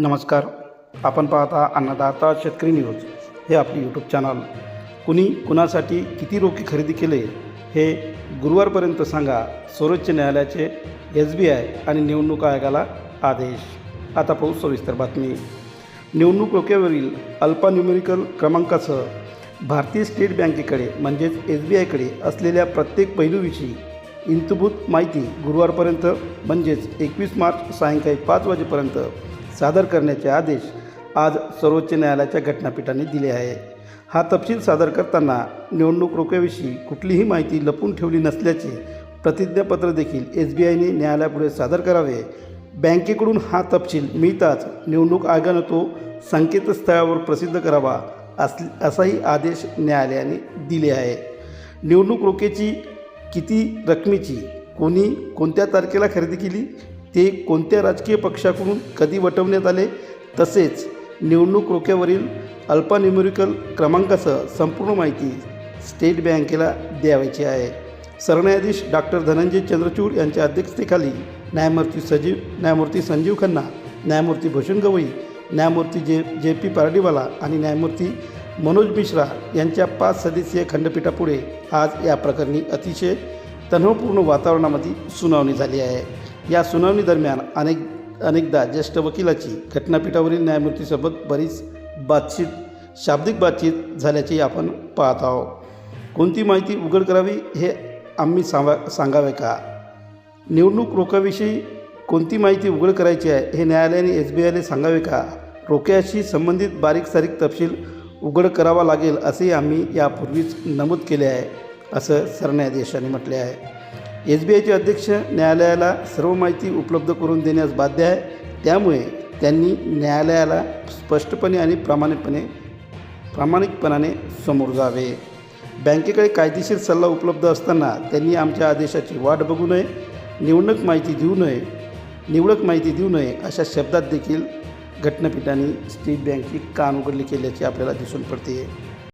नमस्कार. आपण पाहता अन्नदाता शेतकरी न्यूज. हे आपले यूट्यूब चॅनल कुणी कुणासाठी किती रोखे खरेदी केले हे गुरुवारपर्यंत सांगा. सर्वोच्च न्यायालयाचे एस बी आय आणि निवडणूक आयोगाला आदेश. आता पाहू सविस्तर बातमी. निवडणूक रोख्यावरील अल्पान्युमेरिकल क्रमांकासह भारतीय स्टेट बँकेकडे म्हणजेच एस बी आयकडे असलेल्या प्रत्येक पैलूविषयी इंतभूत माहिती गुरुवारपर्यंत म्हणजेच एकवीस मार्च सायंकाळी पाच वाजेपर्यंत सादर करण्याचे आदेश आज सर्वोच्च न्यायालयाच्या घटनापीठाने दिले आहे. हा तपशील सादर करताना निवडणूक रोख्याविषयी कुठलीही माहिती लपून ठेवली नसल्याचे प्रतिज्ञापत्र देखील एस बी आयने न्यायालयापुढे सादर करावे. बँकेकडून हा तपशील मिळताच निवडणूक आयोगानं तो संकेतस्थळावर प्रसिद्ध करावा अस असाही आदेश न्यायालयाने दिले आहे. निवडणूक रोखेची किती रकमेची कोणी कोणत्या तारखेला खरेदी केली ते कोणत्या राजकीय पक्षाकडून कधी वटवण्यात आले? तसेच निवडणूक रोख्यावरील अल्पान्युमेरिकल क्रमांकासह संपूर्ण माहिती स्टेट बँकेला द्यावायची आहे. सरन्यायाधीश डॉक्टर धनंजय चंद्रचूड यांच्या अध्यक्षतेखाली न्यायमूर्ती सजीव न्यायमूर्ती संजीव खन्ना न्यायमूर्ती भूषण गवई न्यायमूर्ती जे जे पी पारडीवाला आणि न्यायमूर्ती मनोज मिश्रा यांच्या पाच सदस्यीय खंडपीठापुढे आज या प्रकरणी अतिशय तणावपूर्ण वातावरणामध्ये सुनावणी झाली आहे. या सुनावणी दरम्यान अनेक अनेकदा ज्येष्ठ वकिलाची घटनापीठावरील न्यायमूर्तीसोबत बरीच बातचीत शाब्दिक बातचीत झाल्याची आपण पाहत आहोत. कोणती माहिती उघड करावी हे आम्ही सांगा सांगावे का? निवडणूक रोख्याविषयी कोणती माहिती उघड करायची आहे हे न्यायालयाने एस बी आयला सांगावे का? रोख्याशी संबंधित बारीक सारीक तपशील उघड करावा लागेल असेही आम्ही यापूर्वीच नमूद केले आहे असं सरन्यायाधीशांनी म्हटले आहे. एस बी आयचे अध्यक्ष न्यायालयाला सर्व माहिती उपलब्ध करून देण्यास बाध्य आहे. त्यामुळे त्यांनी न्यायालयाला स्पष्टपणे आणि प्रामाणिकपणे प्रामाणिकपणाने समोर जावे. बँकेकडे कायदेशीर सल्ला उपलब्ध असताना त्यांनी आमच्या आदेशाची वाट बघू नये निवडणूक माहिती देऊ नये निवडक माहिती देऊ नये अशा शब्दात देखील घटनापीठाने स्टेट बँकची कान उघडली केल्याचे आपल्याला दिसून पडते.